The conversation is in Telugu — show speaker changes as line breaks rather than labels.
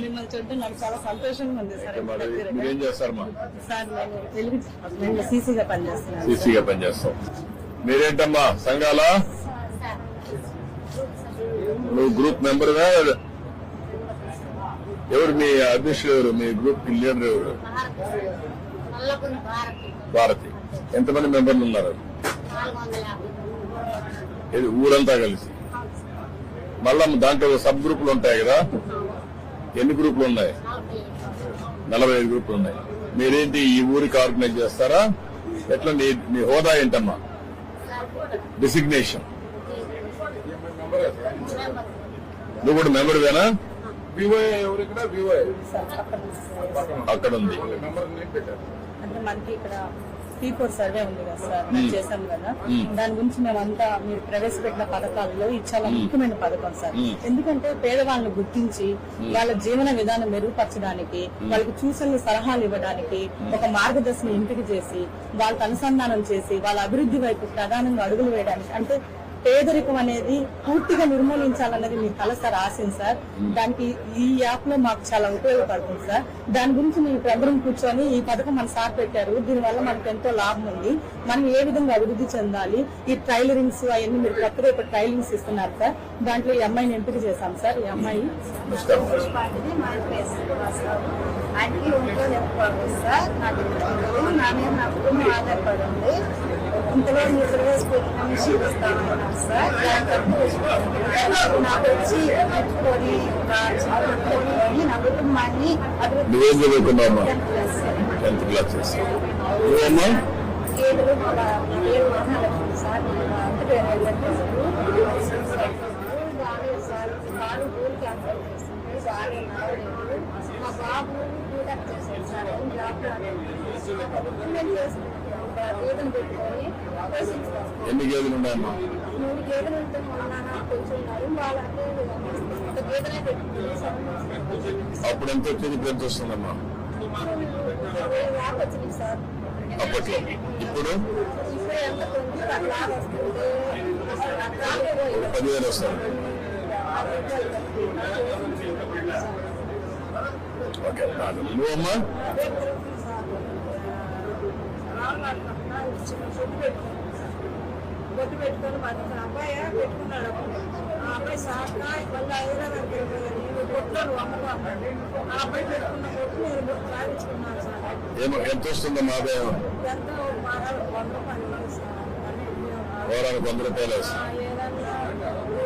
మిమ్మల్ని చూడటం నాకు చాలా సంతోషంగా ఉంది సార్.
మరి చేస్తారమ్మా
సార్ నేను తెలుగు నేను సీసీగా పనిచేస్తున్నాను.
సీసీగా పనిచేస్తాం. మీరేంటమ్మా సంఘాల? నువ్వు గ్రూప్ మెంబర్గా ఎవరు మీ అధ్యక్షుడు ఎవరు? మీ గ్రూప్ లీడర్ ఎవరు?
భారత్.
భారతి ఎంతమంది మెంబర్లు ఉన్నారు? ఊరంతా కలిసి? మళ్ళా దాంట్లో సబ్ గ్రూపులు ఉంటాయి కదా? ఎన్ని గ్రూపులు ఉన్నాయి?
నలభై ఐదు
గ్రూపులు ఉన్నాయి. మీరేంటి ఈ ఊరికి ఆర్గనైజ్ చేస్తారా? ఎట్లా నీ మీ హోదా ఏంటమ్మా? డిసిగ్నేషన్. నువ్వు కూడా మెంబర్ వేనా
వివోఏ ఎవరు ఇక్కడ? వివోఏ
సార్ అక్కడ
అక్కడ ఉంది.
పీ ఫోర్ సర్వే ఉంది కదా సార్ మేము చేసాం కదా. దాని గురించి మేమంతా మీరు ప్రవేశపెట్టిన పథకాల్లో ఇది చాలా ముఖ్యమైన పథకం సార్. ఎందుకంటే పేదవాళ్ళని గుర్తించి వాళ్ళ జీవన విధానం మెరుగుపరచడానికి వాళ్ళకి సూచనలు సలహాలు ఇవ్వడానికి ఒక మార్గదర్శనం ఎంపిక చేసి వాళ్ళకి అనుసంధానం చేసి వాళ్ళ అభివృద్ధి వైపు ప్రధానంగా అడుగులు వేయడానికి అంటే పేదరికం అనేది పూర్తిగా నిర్మూలించాలన్నది మీ కల సార్ ఆశయం సార్. దానికి ఈ యాప్లో మాకు చాలా ఉపయోగపడుతుంది సార్. దాని గురించి మేము అందరం కూర్చొని ఈ పథకం మన సార్ పెట్టారు. దీనివల్ల మనకు ఎంతో లాభం ఉంది. మనం ఏ విధంగా అభివృద్ధి చెందాలి? ఈ ట్రైలరింగ్స్ అవన్నీ మీరు కొత్తగా ఇప్పుడు ట్రైలింగ్స్ ఇస్తున్నారు సార్. దాంట్లో ఈ అమ్మాయిని ఎంపిక చేశాం సార్. ఈ అమ్మాయి
మా నాకు. నా మీద నా కుటుంబం ఆధారపడి ఉంది. ఇంతలో మీరు ప్రవేశపెట్టిన మిషన్ ఇస్తామన్నారు సార్ దాని నాకు వచ్చి పెట్టుకొని ఒక చిన్న పెట్టుకొని నా కుటుంబాన్ని అభివృద్ధి
నువ్వేం చదువుకున్నావమ్మా
గేదెను పెట్టుకొని
ఎన్ని గేదెలు ఉన్నాయమ్మా?
మూడు గేదెలు ఉంటే మొన్న నడుము బాగాలంటే ఒక గేదెనే పెట్టుకుంది సార్
అప్పుడు ఎంత వచ్చేది? ఇప్పుడు ఎంత వస్తుందమ్మా?
యాప్ వచ్చింది సార్
అప్పట్లో. ఇప్పుడు?
ఇప్పుడు ఎంత కొంచెం అట్లా పోయింది
పదివేలు వస్తుంది. ఓకే. నువ్వమ్మా?
బొట్టు పెట్టుకొని మన అబ్బాయి పెట్టుకున్నాడు ఆ అబ్బాయి సాక మళ్ళీ హైదరాబాద్ బొట్లు అమ్మకు ఆ అబ్బాయి పెట్టుకున్న బొట్టు నేను బొట్టు రాయించుకున్నాను సార్.
ఎంత వస్తుందమ్మా ఆదాయం
ఎంతో మారాలి వంద రూపాయలు సార్
వారానికి వంద రూపాయలు వస్తుంది